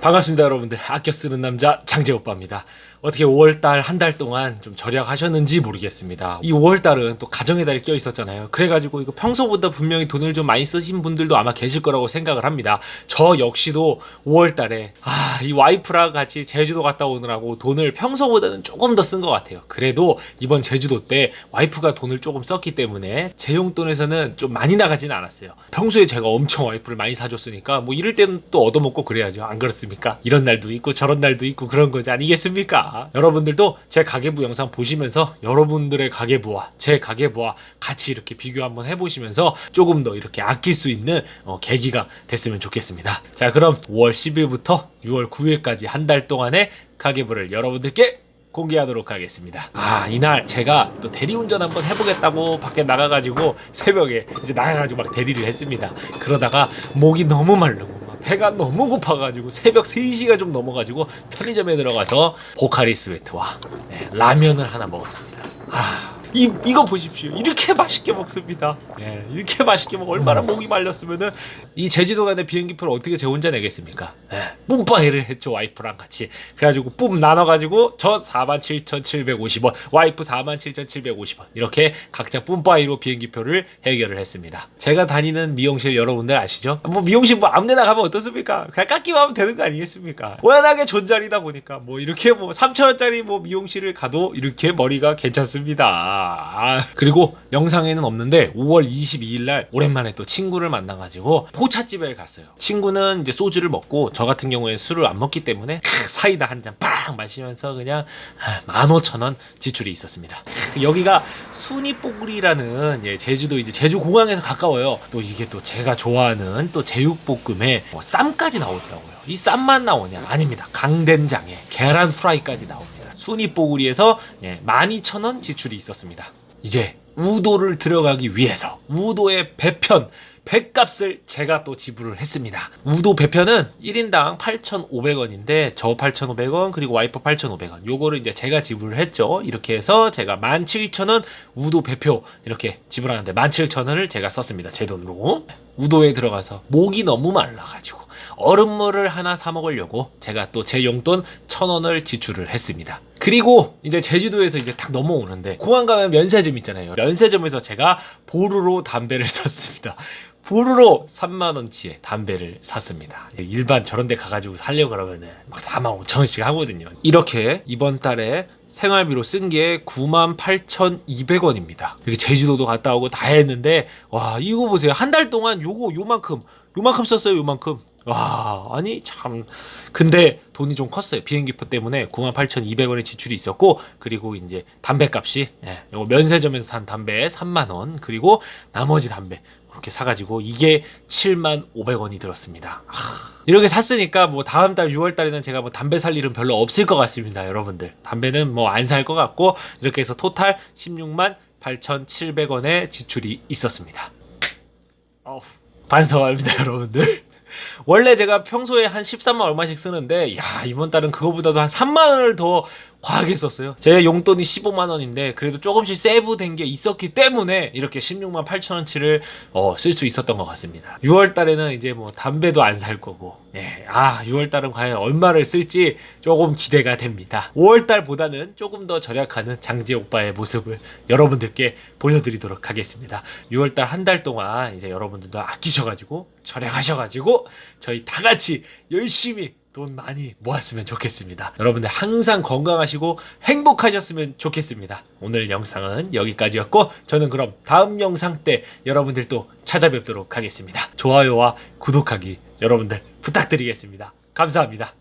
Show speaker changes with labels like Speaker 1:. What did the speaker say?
Speaker 1: 반갑습니다 여러분들. 아껴 쓰는 남자 장재 오빠입니다. 어떻게 5월달 한 달 동안 좀 절약하셨는지 모르겠습니다. 이 5월달은 또 가정의 달이 껴 있었잖아요. 그래가지고 이거 평소보다 분명히 돈을 좀 많이 쓰신 분들도 아마 계실 거라고 생각을 합니다. 저 역시도 5월달에 아 이 와이프랑 같이 제주도 갔다 오느라고 돈을 평소보다는 조금 더 쓴 것 같아요. 그래도 이번 제주도 때 와이프가 돈을 조금 썼기 때문에 제 용돈에서는 좀 많이 나가지는 않았어요. 평소에 제가 엄청 와이프를 많이 사줬으니까 뭐 이럴 때는 또 얻어먹고 그래야죠. 안 그렇습니까 이런 날도 있고 저런 날도 있고 그런 거지 아니겠습니까 여러분들도 제 가계부 영상 보시면서 여러분들의 가계부와 제 가계부와 같이 이렇게 비교 한번 해보시면서 조금 더 이렇게 아낄 수 있는 어, 계기가 됐으면 좋겠습니다 자 그럼 5월 10일부터 6월 9일까지 한 달 동안의 가계부를 여러분들께 공개하도록 하겠습니다. 아, 이날 제가 또 대리운전 한번 해보겠다고 밖에 나가가지고 새벽에 이제 나가가지고 막 대리를 했습니다. 그러다가 목이 너무 마르고 막 배가 너무 고파가지고 새벽 3시가 좀 넘어가지고 편의점에 들어가서 보카리 스웨트와 네, 라면을 하나 먹었습니다. 아, 이, 이거 보십시오. 이렇게 맛있게 먹습니다. 예, 이렇게 맛있게 먹 얼마나 목이 말렸으면은 이 제주도 가는 비행기표를 어떻게 제 혼자 내겠습니까? 예, 뿜빠이를 했죠 와이프랑 같이. 그래가지고 뿜 나눠가지고 저 47,750원, 와이프 47,750원 이렇게 각자 뿜빠이로 비행기표를 해결을 했습니다. 제가 다니는 미용실 여러분들 아시죠? 뭐 미용실 뭐 아무데나 가면 어떻습니까? 그냥 깎기만 하면 되는 거 아니겠습니까? 워낙에 존잘이다 보니까 뭐 이렇게 뭐 3천원짜리 뭐 미용실을 가도 이렇게 머리가 괜찮습니다. 아, 그리고 영상에는 없는데 5월 22일 날 오랜만에 또 친구를 만나가지고 포차집에 갔어요. 친구는 이제 소주를 먹고 저 같은 경우에 술을 안 먹기 때문에 크, 사이다 한잔빡 마시면서 그냥 15,000원 지출이 있었습니다. 여기가 순이뽀글이라는 예, 제주도 이제 제주 공항에서 가까워요. 또 이게 또 제가 좋아하는 또 제육볶음에 뭐 쌈까지 나오더라고요. 이 쌈만 나오냐? 아닙니다. 강된장에 계란 프라이까지 나옵니다. 순이뽀글이에서 예, 12,000원 지출이 있었습니다. 이제 우도를 들어가기 위해서 우도의 배편 배값을 제가 또 지불을 했습니다. 우도 배편은 1인당 8,500원인데 저 8,500원 그리고 와이프 8,500원 요거를 이제 제가 지불을 했죠. 이렇게 해서 제가 17,000원 우도 배표 이렇게 지불하는데 17,000원을 제가 썼습니다. 제 돈으로. 우도에 들어가서 목이 너무 말라가지고 얼음물을 하나 사 먹으려고 제가 또 제 용돈 천 원을 지출을 했습니다. 그리고 이제 제주도에서 이제 딱 넘어오는데 공항 가면 면세점 있잖아요. 면세점에서 제가 보루로 담배를 샀습니다. 보루로 3만 원치의 담배를 샀습니다. 일반 저런 데 가가지고 살려고 그러면은 막 4만 5천 원씩 하거든요. 이렇게 이번 달에 생활비로 쓴 게 98,200원입니다. 이렇게 제주도도 갔다 오고 다 했는데 와 이거 보세요. 한 달 동안 요거 요만큼 요만큼 썼어요. 요만큼. 와 아니 참 근데 돈이 좀 컸어요. 비행기표 때문에 98,200원의 지출이 있었고 그리고 이제 담배값이 예, 요거 면세점에서 산 담배 3만 원 그리고 나머지 담배 그렇게 사가지고 이게 7만 500원이 들었습니다. 하, 이렇게 샀으니까 뭐 다음 달 6월 달에는 제가 뭐 담배 살 일은 별로 없을 것 같습니다, 여러분들. 담배는 뭐 안 살 것 같고 이렇게 해서 토탈 16만 8,700원의 지출이 있었습니다. 어우, 반성합니다, 여러분들. 원래 제가 평소에 한 13만 얼마씩 쓰는데 야 이번 달은 그거보다도 한 3만 원을 더 과하게 썼어요. 제 용돈이 15만 원인데 그래도 조금씩 세이브된 게 있었기 때문에 이렇게 16만 8천 원치를 어, 쓸 수 있었던 것 같습니다. 6월 달에는 이제 뭐 담배도 안 살 거고, 예, 아 6월 달은 과연 얼마를 쓸지 조금 기대가 됩니다. 5월 달보다는 조금 더 절약하는 장지 오빠의 모습을 여러분들께 보여드리도록 하겠습니다. 6월 달 한 달 동안 이제 여러분들도 아끼셔가지고 절약하셔가지고 저희 다 같이 열심히 돈 많이 모았으면 좋겠습니다. 여러분들 항상 건강하시고 행복하셨으면 좋겠습니다. 오늘 영상은 여기까지였고 저는 그럼 다음 영상 때 여러분들 또 찾아뵙도록 하겠습니다. 좋아요와 구독하기 여러분들 부탁드리겠습니다. 감사합니다.